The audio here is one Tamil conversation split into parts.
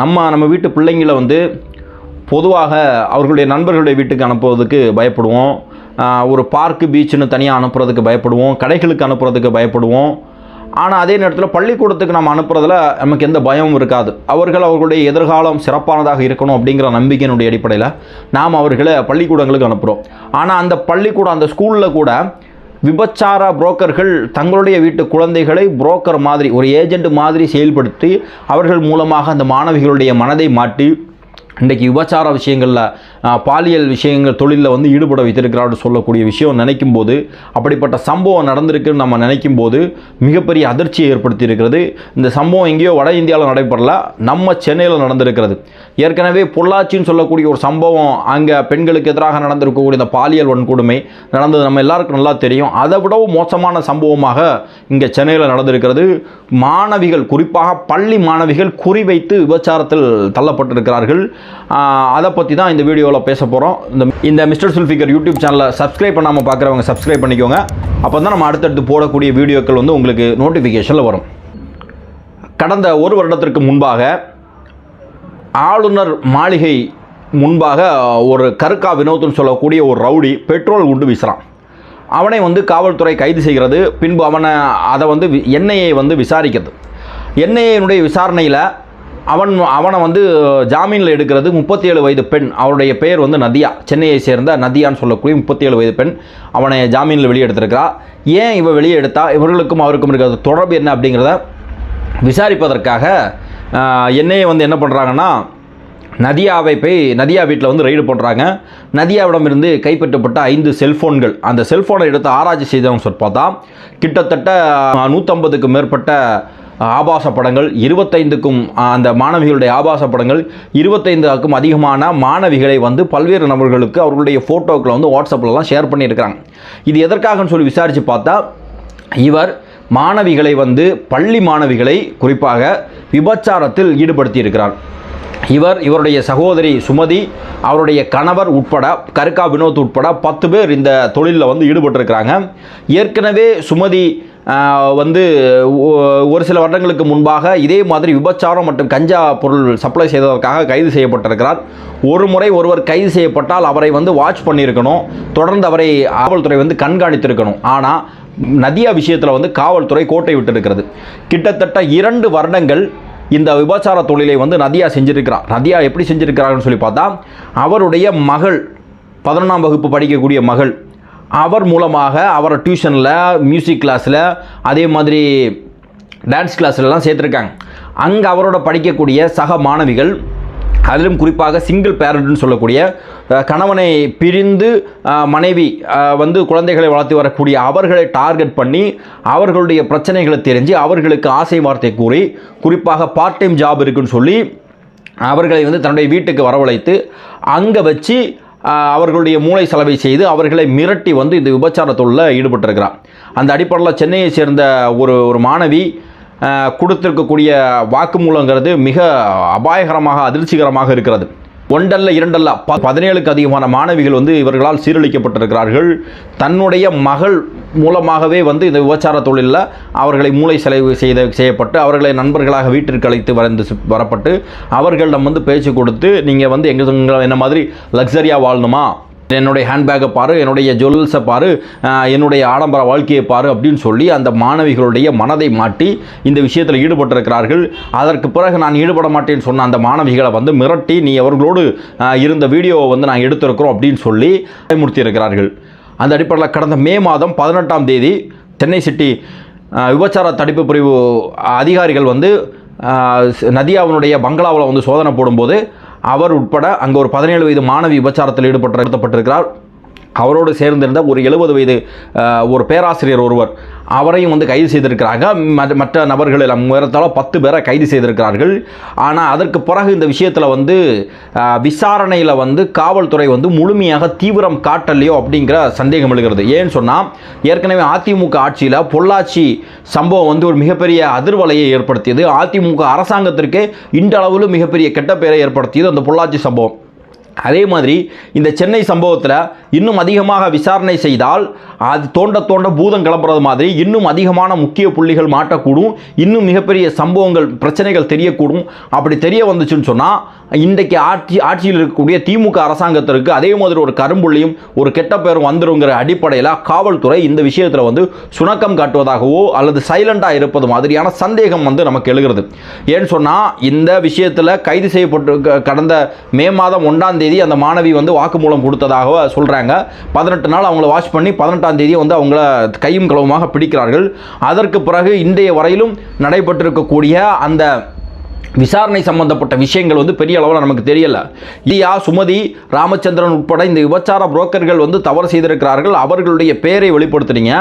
நம்ம நம்ம வீட்டு பிள்ளைங்களை வந்து பொதுவாக அவர்களுடைய நண்பர்களுடைய வீட்டுக்கு அனுப்புவதற்கு பயப்படுவோம். ஒரு பார்க்கு பீச்சுன்னு தனியாக அனுப்புறதுக்கு பயப்படுவோம். கடைகளுக்கு அனுப்புறதுக்கு பயப்படுவோம். ஆனால் அதே நேரத்தில் பள்ளிக்கூடத்துக்கு நம்ம அனுப்புறதுல நமக்கு எந்த பயமும் இருக்காது. அவர்கள் அவர்களுடைய எதிர்காலம் சிறப்பானதாக இருக்கணும் அப்படிங்கிற நம்பிக்கையினுடைய அடிப்படையில் நாம் அவர்களை பள்ளிக்கூடங்களுக்கு அனுப்புகிறோம் ஆனால் அந்த பள்ளிக்கூடம் அந்த ஸ்கூலில் கூட விபச்சார புரோக்கர்கள் தங்களுடைய வீட்டு குழந்தைகளை புரோக்கர் மாதிரி ஒரு ஏஜென்ட் மாதிரி செயல்படுத்தி அவர்கள் மூலமாக அந்த மாணவிகளுடைய மனதை மாட்டி இன்றைக்கி விபச்சார விஷயங்களில் பாலியல் விஷயங்கள் தொழிலில் வந்து ஈடுபட வைத்திருக்கிறாரு சொல்லக்கூடிய விஷயம் நினைக்கும் போது அப்படிப்பட்ட சம்பவம் நடந்திருக்குன்னு நம்ம நினைக்கும் போது மிகப்பெரிய அதிர்ச்சியை ஏற்படுத்தி இருக்கிறது இந்த சம்பவம் எங்கேயோ வட இந்தியாவில் நடைபெறல நம்ம சென்னையில் நடந்திருக்கிறது. ஏற்கனவே பொள்ளாச்சின்னு சொல்லக்கூடிய ஒரு சம்பவம் அங்கே பெண்களுக்கு எதிராக நடந்திருக்கக்கூடிய இந்த பாலியல் வன்கொடுமை நடந்தது நம்ம எல்லாருக்கும் நல்லா தெரியும். அதை விடவும் மோசமான சம்பவமாக இங்கே சென்னையில் நடந்திருக்கிறது. மாணவிகள் குறிப்பாக பள்ளி மாணவிகள் குறிவைத்து விபச்சாரத்தில் தள்ளப்பட்டிருக்கிறார்கள். அதை பற்றி தான் இந்த வீடியோ வீடியோவில் பேச போகிறோம் இந்த இந்த மிஸ்டர் சுல்ஃபிகர் யூடியூப் சேனலை சப்ஸ்கிரைப் பண்ணாமல் பார்க்குறவங்க சப்ஸ்கிரைப் பண்ணிக்கோங்க. அப்போ தான் நம்ம அடுத்தடுத்து போடக்கூடிய வீடியோக்கள் வந்து உங்களுக்கு நோட்டிஃபிகேஷனில் வரும். கடந்த ஒரு வருடத்திற்கு முன்பாக ஆளுநர் மாளிகை முன்பாக ஒரு கருக்கா வினோத்னு சொல்லக்கூடிய ஒரு ரவுடி பெட்ரோல் குண்டு வீசுகிறான் அவனை வந்து காவல்துறை கைது செய்கிறது. பின்பு அவனை அதை வந்து என்ஐஏ வந்து விசாரிக்கிறது. என்ஐஏனுடைய விசாரணையில் அவன் அவனை வந்து ஜாமீனில் எடுக்கிறது முப்பத்தி ஏழு வயது பெண். அவருடைய பெயர் வந்து நதியா. சென்னையை சேர்ந்த நதியான்னு சொல்லக்கூடிய முப்பத்தி ஏழு வயது பெண் அவனை ஜாமீனில் வெளியே எடுத்திருக்கிறா ஏன் இவன் வெளியே எடுத்தா இவர்களுக்கும் அவருக்கும் இருக்கிற தொடர்பு என்ன அப்படிங்கிறத விசாரிப்பதற்காக என்னையை வந்து என்ன பண்ணுறாங்கன்னா நதியாவை போய் நதியா வீட்டில் வந்து ரெய்டு பண்ணுறாங்க நதியாவிடமிருந்து கைப்பற்றப்பட்ட ஐந்து செல்ஃபோன்கள் அந்த செல்ஃபோனை எடுத்து ஆராய்ச்சி செய்தவங்க சொல்லி பார்த்தா கிட்டத்தட்ட நூற்றம்பதுக்கு மேற்பட்ட ஆபாச படங்கள் இருபத்தைந்துக்கும் அந்த மாணவிகளுடைய ஆபாச படங்கள் இருபத்தைந்துக்கும் அதிகமான மாணவிகளை வந்து பல்வேறு நபர்களுக்கு அவர்களுடைய ஃபோட்டோக்களை வந்து வாட்ஸ்அப்லலாம் ஷேர் பண்ணியிருக்கிறாங்க. இது எதற்காகன்னு சொல்லி விசாரித்து பார்த்தா இவர் மாணவிகளை வந்து பள்ளி மாணவிகளை குறிப்பாக விபச்சாரத்தில் ஈடுபடுத்தியிருக்கிறார். இவர் இவருடைய சகோதரி சுமதி அவருடைய கணவர் உட்பட கருக்கா வினோத் உட்பட பத்து பேர் இந்த தொழிலில் வந்து ஈடுபட்டிருக்கிறாங்க. ஏற்கனவே சுமதி வந்து ஒரு சில வருடங்களுக்கு முன்பாக இதே மாதிரி விபச்சாரம் மற்றும் கஞ்சா பொருள் சப்ளை செய்ததற்காக கைது செய்யப்பட்டிருக்கிறார். ஒரு முறை ஒருவர் கைது செய்யப்பட்டால் அவரை வந்து வாட்ச் பண்ணியிருக்கணும். தொடர்ந்து அவரை காவல்துறை வந்து கண்காணித்திருக்கணும். ஆனால் நதியா விஷயத்தில் வந்து காவல்துறை கோட்டை விட்டிருக்கிறது. கிட்டத்தட்ட இரண்டு வருடங்கள் இந்த விபச்சார தொழிலை வந்து நதியா செஞ்சுருக்கிறார். நதியா எப்படி செஞ்சுருக்கிறாருன்னு சொல்லி பார்த்தா அவருடைய மகள் பதினொன்றாம் வகுப்பு படிக்கக்கூடிய மகள் அவர் மூலமாக அவரை டியூஷனில் மியூசிக் கிளாஸில் அதே மாதிரி டான்ஸ் கிளாஸ்லலாம் சேர்த்துருக்காங்க. அங்கே அவரோட படிக்கக்கூடிய சக மாணவிகள் அதிலும் குறிப்பாக சிங்கிள் பேரண்ட்னு சொல்லக்கூடிய கணவனை பிரிந்து மனைவி வந்து குழந்தைகளை வளர்த்து வரக்கூடிய அவர்களை டார்கெட் பண்ணி அவர்களுடைய பிரச்சனைகளை தெரிஞ்சு அவர்களுக்கு ஆசை வார்த்தை கூறி குறிப்பாக பார்ட் டைம் ஜாப் இருக்குன்னு சொல்லி அவர்களை வந்து தன்னுடைய வீட்டுக்கு வரவழைத்து அங்கே வச்சு அவர்களுடைய மூளை செலவை செய்து அவர்களை மிரட்டி வந்து இந்த விபச்சார தொழிலில் ஈடுபட்டிருக்கிறார். அந்த அடிப்படையில் சென்னையை சேர்ந்த ஒரு ஒரு மாணவி கொடுத்திருக்கக்கூடிய வாக்குமூலங்கிறது மிக அபாயகரமாக அதிர்ச்சிகரமாக இருக்கிறது. ஒன்றல்ல இரண்டல்ல ப பதினேழுக்கு அதிகமான மாணவிகள் வந்து இவர்களால் சீரழிக்கப்பட்டிருக்கிறார்கள். தன்னுடைய மகள் மூலமாகவே வந்து இந்த விபச்சார தொழிலில் அவர்களை மூளை செலவு செய்த செய்யப்பட்டு அவர்களை நண்பர்களாக வீட்டிற்கு அழைத்து வந்து வரப்பட்டு அவர்களிடம் வந்து பேச்சு கொடுத்து நீங்கள் வந்து எங்கள் என்ன மாதிரி லக்ஸரியாக வாழணுமா? என்னுடைய ஹேண்ட்பேக்கை பாரு என்னுடைய ஜுவல்ஸை பாரு என்னுடைய ஆடம்பர வாழ்க்கையை பாரு அப்படின்னு சொல்லி அந்த மாணவிகளுடைய மனதை மாட்டி இந்த விஷயத்தில் ஈடுபட்டிருக்கிறார்கள். அதற்கு பிறகு நான் ஈடுபட மாட்டேன்னு சொன்ன அந்த மாணவிகளை வந்து மிரட்டி நீ அவர்களோடு இருந்த வீடியோவை வந்து நான் எடுத்திருக்கிறோம் அப்படின்னு சொல்லி பயமுறுத்தி இருக்கிறார்கள் அந்த அடிப்படையில் கடந்த மே மாதம் பதினெட்டாம் தேதி சென்னை சிட்டி விபச்சார தடுப்பு பிரிவு அதிகாரிகள் வந்து நதியாவினுடைய பங்களாவில் வந்து சோதனை போடும்போது அவர் உட்பட அங்கே ஒரு பதினேழு வயது மாணவி விபச்சாரத்தில் ஈடுபட்டு நடத்தப்பட்டிருக்கிறார் அவரோடு சேர்ந்திருந்த ஒரு எழுபது வயது ஒரு பேராசிரியர் ஒருவர் அவரையும் வந்து கைது செய்திருக்கிறாங்க. மற்ற- மற்ற நபர்கள் ஏறத்தாழ பத்து பேரை கைது செய்திருக்கிறார்கள். ஆனால் அதற்கு பிறகு இந்த விஷயத்தில் வந்து விசாரணையில் வந்து காவல்துறை வந்து முழுமையாக தீவிரம் காட்டலையோ அப்படிங்கிற சந்தேகம் எழுகிறது. ஏன்னு சொன்னால் ஏற்கனவே அதிமுக ஆட்சியில் பொள்ளாச்சி சம்பவம் வந்து ஒரு மிகப்பெரிய அதிர்வலையை ஏற்படுத்தியது. அதிமுக அரசாங்கத்திற்கே இன்றளவிலும் மிகப்பெரிய கெட்ட பெயரை ஏற்படுத்தியது அந்த பொள்ளாச்சி சம்பவம். அதே மாதிரி இந்த சென்னை சம்பவத்தில் இன்னும் அதிகமாக விசாரணை செய்தால் அது தோண்ட தோண்ட பூதம் கிளப்புறது மாதிரி இன்னும் அதிகமான முக்கிய புள்ளிகள் மாட்டக்கூடும். இன்னும் மிகப்பெரிய சம்பவங்கள் பிரச்சனைகள் தெரியக்கூடும். அப்படி தெரிய வந்துச்சுன்னு சொன்னால் இன்றைக்கு ஆட்சி ஆட்சியில் இருக்கக்கூடிய திமுக அரசாங்கத்திற்கு அதே மாதிரி ஒரு கரும்புள்ளியும் ஒரு கெட்ட பேரும் வந்துருங்கிற அடிப்படையில் காவல்துறை இந்த விஷயத்தில் வந்து சுணக்கம் காட்டுவதாகவோ அல்லது சைலண்டாக இருப்பது மாதிரியான சந்தேகம் வந்து நமக்கு எழுகிறது. ஏன்னு சொன்னால் இந்த விஷயத்தில் கைது செய்யப்பட்டு க- கடந்த மே மாதம் ஒன்றாம் தேதி அந்த மாணவி வந்து வாக்குமூலம் கொடுத்ததாக சொல்கிறாங்க பதினெட்டு நாள் அவங்கள வாஷ் பண்ணி பதினெட்டாம் தேதி வந்து அவங்கள கையும் களவுமாக பிடிக்கிறார்கள். அதற்கு பிறகு இன்றைய வரையிலும் நடைபெற்றிருக்கக்கூடிய அந்த விசாரணை சம்பந்தப்பட்ட விஷயங்கள் வந்து பெரிய அளவில் நமக்கு தெரியல. இயா சுமதி ராமச்சந்திரன் உட்பட இந்த விபச்சார புரோக்கர்கள் வந்து தவறு செய்திருக்கிறார்கள். அவர்களுடைய பெயரை வெளிப்படுத்துறீங்க.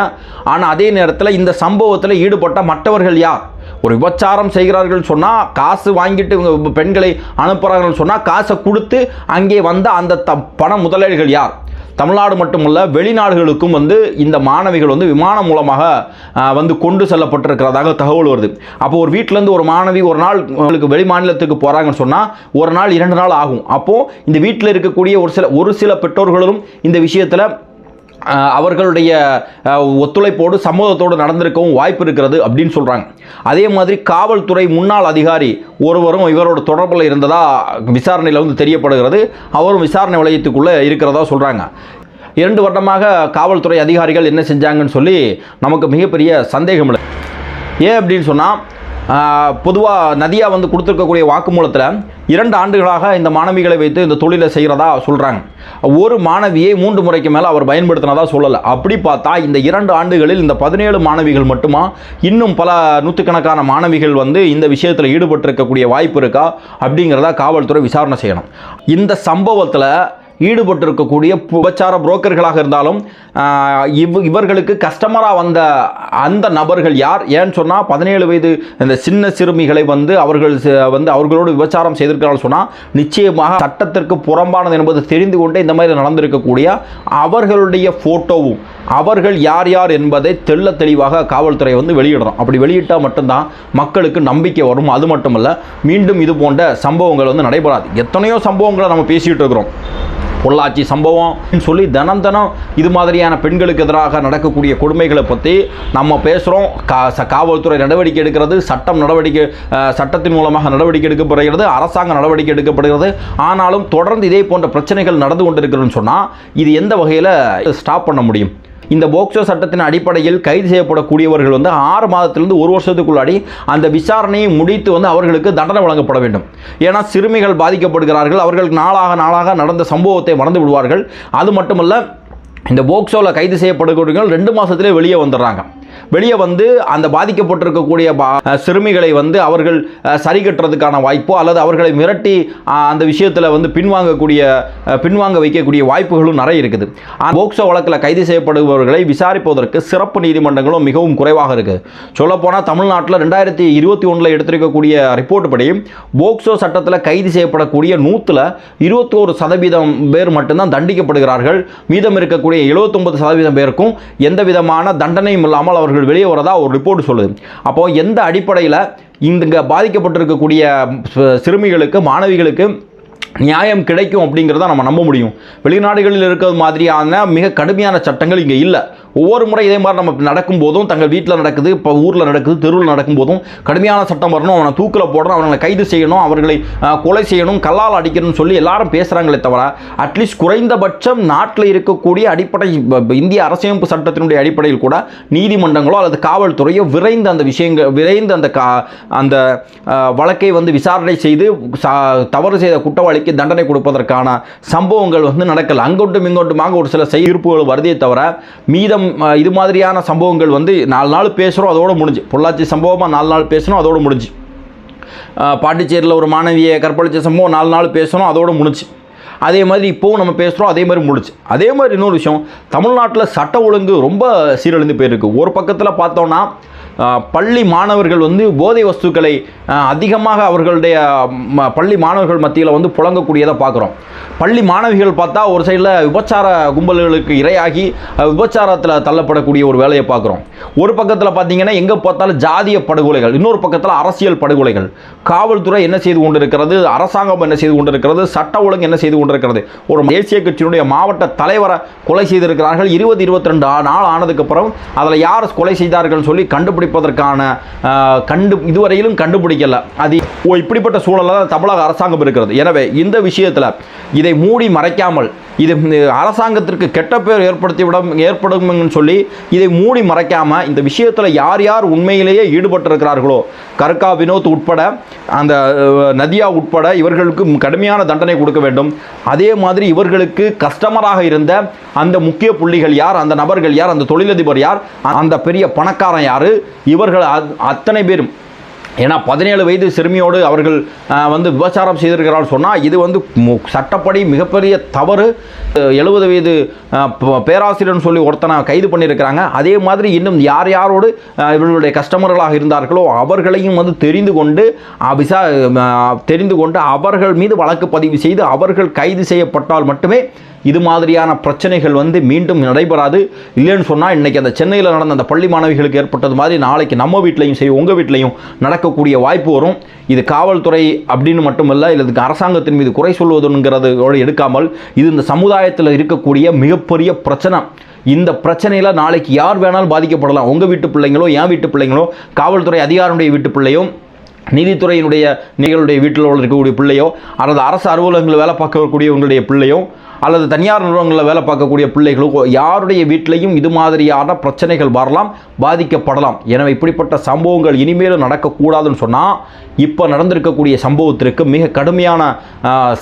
ஆனால் அதே நேரத்தில் இந்த சம்பவத்தில் ஈடுபட்ட மற்றவர்கள் யார்? ஒரு விபச்சாரம் செய்கிறார்கள் சொன்னால் காசு வாங்கிட்டு இவங்க பெண்களை அனுப்புகிறார்கள் சொன்னால் காசை கொடுத்து அங்கே வந்த அந்த த பண முதலீடுகள் யார்? தமிழ்நாடு மட்டுமல்ல வெளிநாடுகளுக்கும் வந்து இந்த மாணவிகள் வந்து விமானம் மூலமாக வந்து கொண்டு செல்லப்பட்டிருக்கிறதாக தகவல் வருது. அப்போ ஒரு வீட்டிலேருந்து ஒரு மாணவி ஒரு நாள் உங்களுக்கு வெளி மாநிலத்துக்கு போகிறாங்கன்னு சொன்னால் ஒரு நாள் இரண்டு நாள் ஆகும். அப்போது இந்த வீட்டில் இருக்கக்கூடிய ஒரு சில ஒரு சில பெற்றோர்களும் இந்த விஷயத்தில் அவர்களுடைய ஒத்துழைப்போடு சமூகத்தோடு நடந்திருக்கவும் வாய்ப்பு இருக்கிறது அப்படின்னு சொல்கிறாங்க அதே மாதிரி காவல்துறை முன்னாள் அதிகாரி ஒருவரும் இவரோட தொடர்பில் இருந்ததா விசாரணையில் வந்து தெரியப்படுகிறது. அவரும் விசாரணை வளையத்துக்குள்ளே இருக்கிறதா சொல்கிறாங்க இரண்டு வருடமாக காவல்துறை அதிகாரிகள் என்ன செஞ்சாங்கன்னு சொல்லி நமக்கு மிகப்பெரிய சந்தேகம் இல்லை ஏன் அப்படின்னு சொன்னால் பொதுவாக நதியா வந்து கொடுத்துருக்கக்கூடிய வாக்குமூலத்தில் இரண்டு ஆண்டுகளாக இந்த மாணவிகளை வைத்து இந்த தொழிலை செய்கிறதா சொல்கிறாங்க ஒரு மாணவியை மூன்று முறைக்கு மேலே அவர் பயன்படுத்தினதா சொல்லலை. அப்படி பார்த்தா இந்த இரண்டு ஆண்டுகளில் இந்த பதினேழு மாணவிகள் மட்டுமா? இன்னும் பல நூற்றுக்கணக்கான மாணவிகள் வந்து இந்த விஷயத்தில் ஈடுபட்டிருக்கக்கூடிய வாய்ப்பு இருக்கா? அப்படிங்கிறத காவல்துறை விசாரணை செய்யணும். இந்த சம்பவத்தில் ஈடுபட்டிருக்கக்கூடிய உபச்சார புரோக்கர்களாக இருந்தாலும் இவ் இவர்களுக்கு கஸ்டமராக வந்த அந்த நபர்கள் யார்? ஏன்னு சொன்னால் பதினேழு வயது இந்த சின்ன சிறுமிகளை வந்து அவர்கள் வந்து அவர்களோடு விபச்சாரம் செய்திருக்கிறார்கள் சொன்னால் நிச்சயமாக சட்டத்திற்கு புறம்பானது என்பது தெரிந்து கொண்டே இந்த மாதிரி நடந்திருக்கக்கூடிய அவர்களுடைய ஃபோட்டோவும் அவர்கள் யார் யார் என்பதை தெள்ள தெளிவாக காவல்துறை வந்து வெளியிடணும். அப்படி வெளியிட்டால் மட்டும்தான் மக்களுக்கு நம்பிக்கை வரும். அது மட்டுமல்ல மீண்டும் இது போன்ற சம்பவங்கள் வந்து நடைபெறாது. எத்தனையோ சம்பவங்களை நம்ம பேசிகிட்டு இருக்கிறோம். பொள்ளாச்சி சம்பவம் சொல்லி தினம் தினம் இது மாதிரியான பெண்களுக்கு எதிராக நடக்கக்கூடிய கொடுமைகளை பற்றி நம்ம பேசுகிறோம் கா ச- காவல்துறை நடவடிக்கை எடுக்கிறது சட்டம் நடவடிக்கை சட்டத்தின் மூலமாக நடவடிக்கை எடுக்கப்படுகிறது அரசாங்க நடவடிக்கை எடுக்கப்படுகிறது. ஆனாலும் தொடர்ந்து இதே போன்ற பிரச்சனைகள் நடந்து கொண்டிருக்கிறதுன்னு சொன்னால் இது எந்த வகையில் ஸ்டாப் பண்ண முடியும்? இந்த போக்சோ சட்டத்தின் அடிப்படையில் கைது செய்யப்படக்கூடியவர்கள் வந்து ஆறு மாதத்திலிருந்து ஒரு வருஷத்துக்குள்ளாடி அந்த விசாரணையை முடித்து வந்து அவர்களுக்கு தண்டனை வழங்கப்பட வேண்டும். ஏன்னா சிறுமிகள் பாதிக்கப்படுகிறார்கள் அவர்கள் நாளாக நாளாக நடந்த சம்பவத்தை மறந்து விடுவார்கள். அது மட்டுமல்ல இந்த போக்சோவில் கைது செய்யப்படக்கூடியவர்கள் ரெண்டு மாதத்திலே வெளியே வந்துடுறாங்க. வெளியே வந்து அந்த பாதிக்கப்பட்டிருக்கக்கூடிய பா- சிறுமிகளை வந்து அவர்கள் சரி கட்டுறதுக்கான வாய்ப்போ அல்லது அவர்களை மிரட்டி அந்த விஷயத்தில் வந்து பின்வாங்கக்கூடிய பின்வாங்க வைக்கக்கூடிய வாய்ப்புகளும் நிறைய இருக்குது. போக்சோ வழக்கில் கைது செய்யப்படுபவர்களை விசாரிப்பதற்கு சிறப்பு நீதிமன்றங்களும் மிகவும் குறைவாக இருக்குது சொல்லப்போனால் தமிழ்நாட்டில் ரெண்டாயிரத்தி இருபத்தி ஒன்றில் எடுத்திருக்கக்கூடிய ரிப்போர்ட் படி போக்சோ சட்டத்தில் கைது செய்யப்படக்கூடிய நூற்றில் இருபத்தோரு சதவீதம் பேர் மட்டும்தான் தண்டிக்கப்படுகிறார்கள். மீதம் இருக்கக்கூடிய 79% சதவீதம் பேருக்கும் எந்த விதமான தண்டனையும் இல்லாமல் அவர்கள் வெளியே வரதா ஒரு ரிப்போர்ட் சொல்லுது. அப்போது எந்த அடிப்படையில் இங்கே பாதிக்கப்பட்டிருக்கக்கூடிய சிறுமிகளுக்கு மாணவிகளுக்கு நியாயம் கிடைக்கும் அப்படிங்கிறத நம்ம நம்ப முடியும். வெளிநாடுகளில் இருக்கிறது மாதிரியான மிக கடுமையான சட்டங்கள் இங்கே இல்லை. ஒவ்வொரு முறை இதே மாதிரி நம்ம நடக்கும் போதும் தங்கள் வீட்டில் நடக்குது இப்போ ஊரில் நடக்குது தெருவில் நடக்கும் போதும் கடுமையான சட்டம் வரணும் அவனை தூக்கில் போடணும் அவனை கைது செய்யணும் அவர்களை கொலை செய்யணும் கல்லால் அடிக்கணும்னு சொல்லி எல்லாரும் பேசுகிறாங்களே தவிர அட்லீஸ்ட் குறைந்தபட்சம் நாட்டில் இருக்கக்கூடிய அடிப்படை இந்திய அரசியமைப்பு சட்டத்தினுடைய அடிப்படையில் கூட நீதிமன்றங்களோ அல்லது காவல்துறையோ விரைந்து அந்த விஷயங்கள் விரைந்து அந்த கா அந்த வழக்கை வந்து விசாரணை செய்து சா- தவறு செய்த குற்றவாளிக்கு தண்டனை கொடுப்பதற்கான சம்பவங்கள் வந்து நடக்கல. அங்கொட்டும் இங்கொட்டுமாக ஒரு சில செய்திருப்புகள் வருதே தவிர மீதம் இது மாதிரியான சம்பவங்கள் வந்து நாலு நாள் பேசுகிறோம் அதோடு முடிஞ்சு. பொள்ளாச்சி சம்பவமாக நாலு நாள் பேசணும் அதோடு முடிஞ்சு. பாண்டிச்சேரியில் ஒரு மாணவியை கற்பழிச்ச சம்பவம் நாலு நாள் பேசணும் அதோடு முடிஞ்சு. அதே மாதிரி இப்போவும் நம்ம பேசுகிறோம் அதே மாதிரி முடிச்சு அதே மாதிரி இன்னொரு விஷயம் தமிழ்நாட்டில் சட்ட ஒழுங்கு ரொம்ப சீரழிந்து போயிருக்கு. ஒரு பக்கத்தில் பார்த்தோன்னா பள்ளி மாணவர்கள் வந்து போதை வஸ்துக்களை அதிகமாக அவர்களுடைய பள்ளி மாணவர்கள் மத்தியில் வந்து புழங்கக்கூடியதை பார்க்குறோம். பள்ளி மாணவிகள் பார்த்தா ஒரு சைடில் விபச்சார கும்பல்களுக்கு இரையாகி விபச்சாரத்தில் தள்ளப்படக்கூடிய ஒரு வேலையை பார்க்குறோம். ஒரு பக்கத்தில் பார்த்தீங்கன்னா எங்கே பார்த்தாலும் ஜாதிய படுகொலைகள் இன்னொரு பக்கத்தில் அரசியல் படுகொலைகள். காவல்துறை என்ன செய்து கொண்டிருக்கிறது அரசாங்கம் என்ன செய்து கொண்டிருக்கிறது சட்ட ஒழுங்கு என்ன செய்து கொண்டிருக்கிறது. ஒரு தேசிய கட்சியினுடைய மாவட்ட தலைவரை கொலை செய்திருக்கிறார்கள். இருபது இருபத்தி ரெண்டு நாள் ஆனதுக்கு அப்புறம் அதில் யார் கொலை செய்தார்கள் சொல்லி கண்டுபிடிப்பதற்கான கண்டு இதுவரையிலும் கண்டுபிடிக்கல. அது ஓ இப்படிப்பட்ட சூழலில் தான் தமிழக அரசாங்கம் இருக்கிறது. எனவே இந்த விஷயத்தில் இதை மூடி மறைக்காமல் இது இந்த அரசாங்கத்திற்கு கெட்ட பேர் ஏற்படுத்திவிடும் ஏற்படும் சொல்லி இதை மூடி மறைக்காமல் இந்த விஷயத்தில் யார் யார் உண்மையிலேயே ஈடுபட்டிருக்கிறார்களோ கர்கா வினோத் உட்பட அந்த நதியா உட்பட இவர்களுக்கு கடுமையான தண்டனை கொடுக்க வேண்டும். அதே மாதிரி இவர்களுக்கு கஸ்டமராக இருந்த அந்த முக்கிய புள்ளிகள் யார் அந்த நபர்கள் யார் அந்த தொழிலதிபர் யார் அந்த பெரிய பணக்காரன் யார் இவர்கள் அத்தனை பேரும் ஏன்னா பதினேழு வயது சிறுமியோடு அவர்கள் வந்து விபச்சாரம் செய்திருக்கிறார் சொன்னால் இது வந்து மு- சட்டப்படி மிகப்பெரிய தவறு. எழுபது வயது பேராசிரியர்னு சொல்லி ஒருத்தனை கைது பண்ணியிருக்கிறாங்க. அதே மாதிரி இன்னும் யார் யாரோடு இவர்களுடைய கஸ்டமர்களாக இருந்தார்களோ அவர்களையும் வந்து தெரிந்து கொண்டு விசா தெரிந்து கொண்டு அவர்கள் மீது வழக்கு பதிவு செய்து அவர்கள் கைது செய்யப்பட்டால் மட்டுமே இது மாதிரியான பிரச்சனைகள் வந்து மீண்டும் நடைபெறாது. இல்லைன்னு சொன்னால் இன்றைக்கி அந்த சென்னையில் நடந்த அந்த பள்ளி மாணவிகளுக்கு ஏற்பட்டது மாதிரி நாளைக்கு நம்ம வீட்லையும் சரி உங்கள் வீட்லையும் நடக்கக்கூடிய வாய்ப்பு வரும். இது காவல்துறை அப்படின்னு மட்டுமல்ல இல்லை இதுக்கு அரசாங்கத்தின் மீது குறை சொல்வதுங்கிறதோடு எடுக்காமல் இது இந்த சமுதாயத்தில் இருக்கக்கூடிய மிகப்பெரிய பிரச்சனை. இந்த பிரச்சனையில் நாளைக்கு யார் வேணாலும் பாதிக்கப்படலாம். உங்கள் வீட்டு பிள்ளைங்களோ என் வீட்டு பிள்ளைங்களோ காவல்துறை அதிகாரியுடைய வீட்டு பிள்ளையோ நீதித்துறையினுடைய நீங்களுடைய வீட்டில் இருக்கக்கூடிய பிள்ளையோ அல்லது அரசு அலுவலகங்களில் வேலை பார்க்கக்கூடியவங்களுடைய பிள்ளையோ அல்லது தனியார் நிறுவனங்களில் வேலை பார்க்கக்கூடிய பிள்ளைகளுக்கோ யாருடைய வீட்டிலையும் இது மாதிரியான பிரச்சனைகள் வரலாம் பாதிக்கப்படலாம். எனவே இப்படிப்பட்ட சம்பவங்கள் இனிமேலும் நடக்கக்கூடாதுன்னு சொன்னால் இப்போ நடந்திருக்கக்கூடிய சம்பவத்திற்கு மிக கடுமையான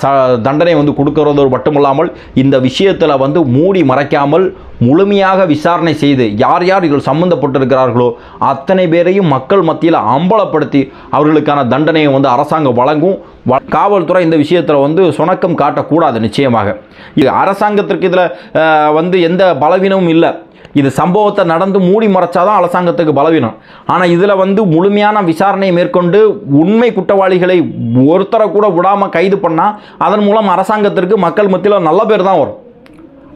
ச தண்டனை வந்து கொடுக்கறது மட்டுமல்லாமல் இந்த விஷயத்தில் வந்து மூடி மறைக்காமல் முழுமையாக விசாரணை செய்து யார் யார் இதில் சம்பந்தப்பட்டிருக்கிறார்களோ அத்தனை பேரையும் மக்கள் மத்தியில் அம்பலப்படுத்தி அவர்களுக்கான தண்டனையை வந்து அரசாங்கம் வழங்கும். வ- காவல்துறை இந்த விஷயத்தில் வந்து சுணக்கம் காட்டக்கூடாது நிச்சயமாக. இது அரசாங்கத்திற்கு இதில் வந்து எந்த பலவீனமும் இல்லை. இது சம்பவத்தை நடந்து மூடி மறைச்சாதான் அரசாங்கத்துக்கு பலவீனம். ஆனால் இதில் வந்து முழுமையான விசாரணையை மேற்கொண்டு உண்மை குற்றவாளிகளை ஒருத்தரை கூட விடாமல் கைது பண்ணால் அதன் மூலம் அரசாங்கத்திற்கு மக்கள் மத்தியில் நல்ல பேர் தான் வரும்.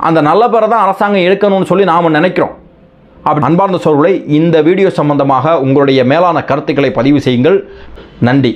அந்த நல்ல பேரை தான் அரசாங்கம் எடுக்கணும்னு சொல்லி நாம் நினைக்கிறோம். அப்படி அன்பார்ந்த சோழர்களை இந்த வீடியோ சம்பந்தமாக உங்களுடைய மேலான கருத்துக்களை பதிவு செய்யுங்கள். நன்றி.